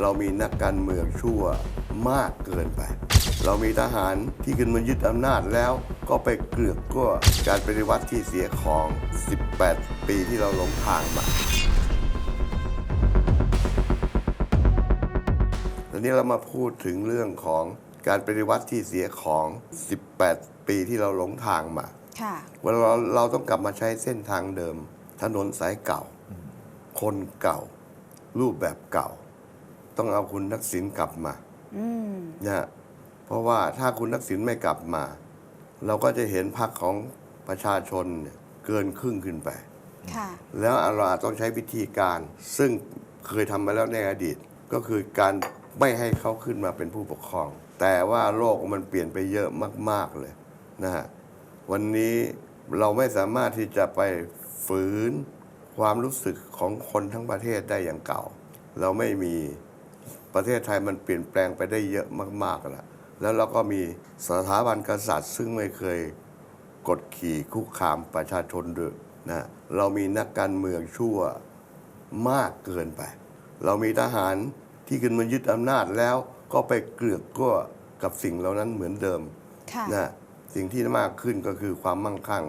เรามีนักการเมืองชั่วมากเกินไป เรามีทหารที่ขึ้นมายึดอำนาจแล้วก็ไปเกลือกกลัวการปฏิวัติที่เสียของ 18 ปีที่เราหลงทางมาตอนนี้เรามาพูดถึงเรื่องของการปฏิวัติที่เสียของ 18 ปีที่เราหลงทางมาค่ะว่าเราเราต้องกลับมาใช้เส้นทางเดิม ถนนสายเก่า คนเก่า รูปแบบเก่า ต้องเอาคุณทักษิณกลับมาอืมนะฮะเพราะว่าถ้าคุณทักษิณไม่กลับมา เราก็จะเห็นพรรคของประชาชนเนี่ยเกินครึ่งขึ้นไปค่ะแล้วเราอาจต้องใช้วิธีการ ซึ่งเคยทำมาแล้วในอดีต ก็คือการไม่ให้เขาขึ้นมาเป็นผู้ปกครอง แต่ว่าโลกมันเปลี่ยนไปเยอะมาก ๆเลยนะฮะวันนี้เราไม่สามารถที่จะไปฝืนความรู้สึกของคนทั้งประเทศได้อย่างเก่า เราไม่มี ประเทศไทยมันเปลี่ยนแปลงไปได้เยอะมากๆแล้วแล้วเราก็มีสถาบันกษัตริย์ ซึ่งไม่เคยกดขี่คุกคามประชาชนด้วยนะเรามีนักการเมืองชั่วมากเกินไป เรามีทหารที่ขึ้นมายึดอำนาจแล้วก็ไปเกลือกกลัวกับสิ่งเหล่านั้นเหมือนเดิมนะสิ่งที่มากขึ้นก็คือความมั่งคั่ง